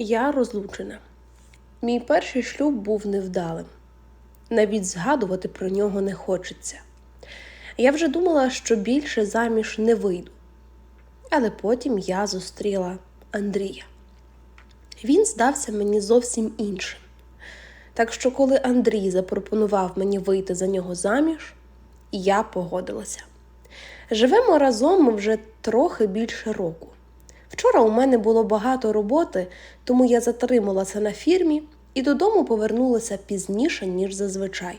Я розлучена. Мій перший шлюб був невдалим. Навіть згадувати про нього не хочеться. Я вже думала, що більше заміж не вийду. Але потім я зустріла Андрія. Він здався мені зовсім іншим. Так що, коли Андрій запропонував мені вийти за нього заміж, я погодилася. Живемо разом вже трохи більше року. Вчора у мене було багато роботи, тому я затрималася на фірмі і додому повернулася пізніше, ніж зазвичай.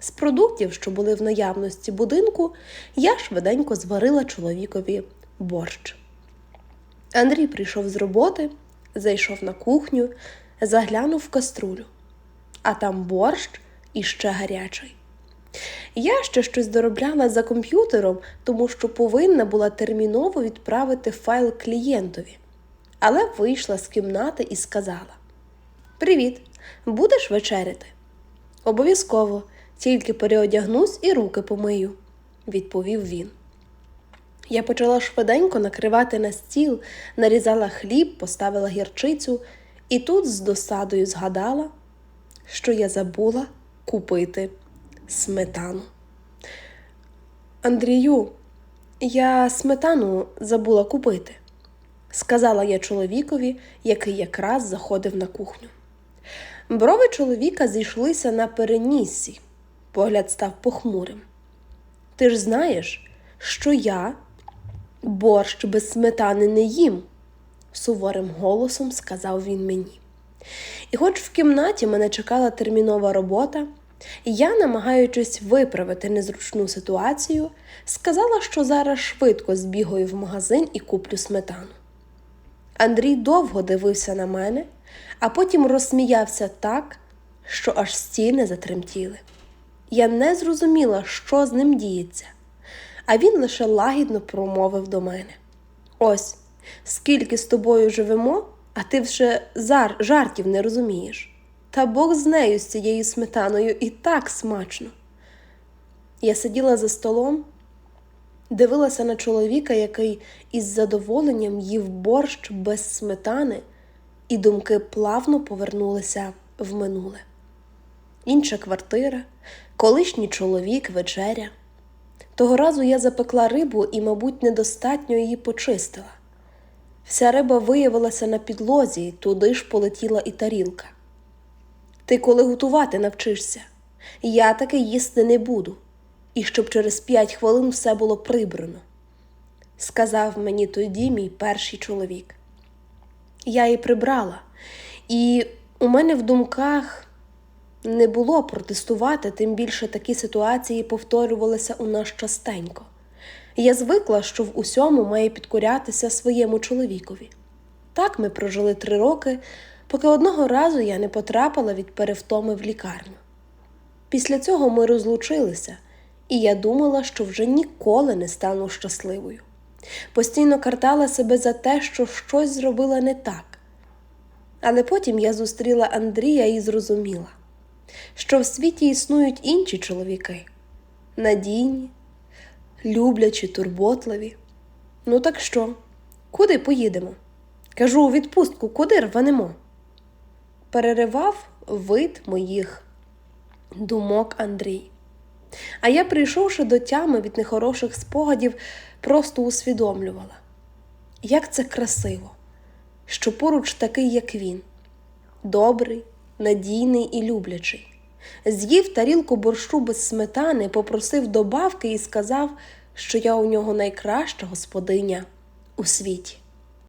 З продуктів, що були в наявності будинку, я швиденько зварила чоловікові борщ. Андрій прийшов з роботи, зайшов на кухню, заглянув в каструлю, а там борщ іще гарячий. Я ще щось доробляла за комп'ютером, тому що повинна була терміново відправити файл клієнтові. Але вийшла з кімнати і сказала: Привіт, будеш вечеряти? Обов'язково, тільки переодягнусь і руки помию, відповів він. Я почала швиденько накривати на стіл, нарізала хліб, поставила гірчицю, і тут з досадою згадала, що я забула купити сметану. Андрію, я сметану забула купити, сказала я чоловікові, який якраз заходив на кухню. Брови чоловіка зійшлися на переніссі, погляд став похмурим. Ти ж знаєш, що я борщ без сметани не їм, суворим голосом сказав він мені. І хоч в кімнаті мене чекала термінова робота, я, намагаючись виправити незручну ситуацію, сказала, що зараз швидко збігаю в магазин і куплю сметану. Андрій довго дивився на мене, а потім розсміявся так, що аж стіни затремтіли. Я не зрозуміла, що з ним діється, а він лише лагідно промовив до мене: Ось, скільки з тобою живемо, а ти вже жартів не розумієш. Та Бог з нею, з цією сметаною, і так смачно. Я сиділа за столом, дивилася на чоловіка, який із задоволенням їв борщ без сметани, і думки плавно повернулися в минуле. Інша квартира, колишній чоловік, вечеря. Того разу я запекла рибу і, мабуть, недостатньо її почистила. Вся риба виявилася на підлозі, туди ж полетіла і тарілка. Ти коли готувати навчишся? Я таки їсти не буду, і щоб через п'ять хвилин все було прибрано, сказав мені тоді мій перший чоловік. Я її прибрала, і у мене в думках не було протестувати, тим більше такі ситуації повторювалися у нас частенько. Я звикла, що в усьому має підкорятися своєму чоловікові. Так ми прожили три роки, поки одного разу я не потрапила від перевтоми в лікарню. Після цього ми розлучилися, і я думала, що вже ніколи не стану щасливою. Постійно картала себе за те, що щось зробила не так. Але потім я зустріла Андрія і зрозуміла, що в світі існують інші чоловіки надійні, люблячі, турботливі. Ну так що, куди поїдемо? Кажу, у відпустку куди рванемо? Переривав вид моїх думок Андрій. А я, прийшовши до тями від нехороших спогадів, просто усвідомлювала, як це красиво, що поруч такий, як він, добрий, надійний і люблячий. З'їв тарілку борщу без сметани, попросив добавки і сказав, що я у нього найкраща господиня у світі.